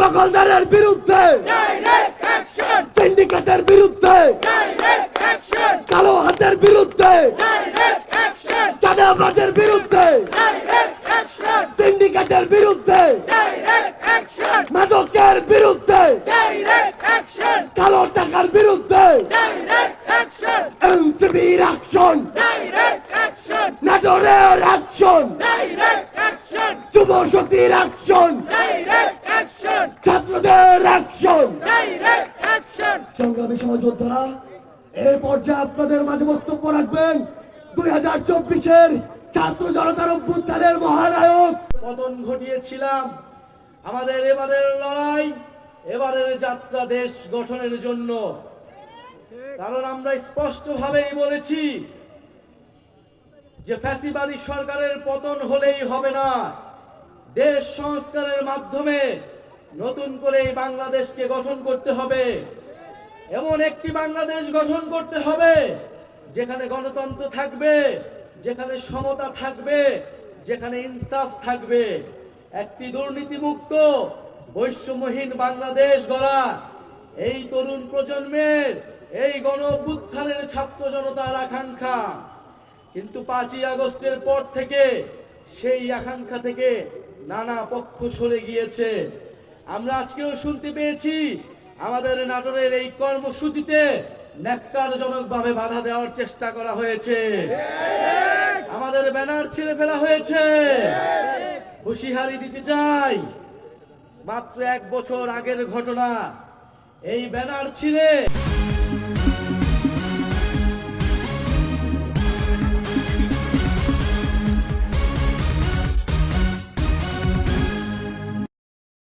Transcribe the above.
দখলদারের বিরুদ্ধে! সিন্ডিকেটের বিরুদ্ধে! কালো হাতের বিরুদ্ধে! চাঁদাবাজের বিরুদ্ধে! সিন্ডিকেটের বিরুদ্ধে! মাদকের বিরুদ্ধে! কালো টাকার বিরুদ্ধে! এনসিবির অ্যাকশন! নাটোরের অ্যাকশন! যুব শক্তির অ্যাকশন সংগ্রামী সহযোদ্ধারা, এই পর্যায়ে আপনাদের মাঝে বক্তব্য রাখবেন দুই হাজার চব্বিশের ছাত্র জনতার অভ্যুত্থানের মহানায়ক। পতন ঘটিয়েছিলাম, আমাদের এবারের লড়াই, এবারের যাত্রা দেশ গঠনের জন্য। কারণ আমরা স্পষ্টভাবেই বলেছি যে ফ্যাসিবাদী সরকারের পতন হলেই হবে না। দেশ সংস্কারের মাধ্যমে নতুন করে এই বাংলাদেশকে গঠন করতে হবে। এমন একটি বাংলাদেশ গঠন করতে হবে, যেখানে গণতন্ত্র থাকবে, যেখানে সমতা থাকবে, যেখানে ইনসাফ থাকবে। একটি দুর্নীতিমুক্ত, বৈষম্যহীন বাংলাদেশ গড়া এই তরুণ প্রজন্মের, এই গণ অভ্যুত্থানের ছাত্র জনতার আকাঙ্ক্ষা। কিন্তু পাঁচই আগস্টের পর থেকে সেই আকাঙ্ক্ষা থেকে নানা পক্ষ সরে গিয়েছে। আমরা আজকেও শুনতে পেয়েছি আমাদের নাটোরের এই কর্মসূচিতে ন্যাক্কারজনকভাবে বাধা দেওয়ার চেষ্টা করা হয়েছে। আমাদের ব্যানার ছেড়ে ফেলা হয়েছে। হুশিহারি দিতে চাই। মাত্র এক বছর আগের ঘটনা, এই ব্যানার ছিঁড়ে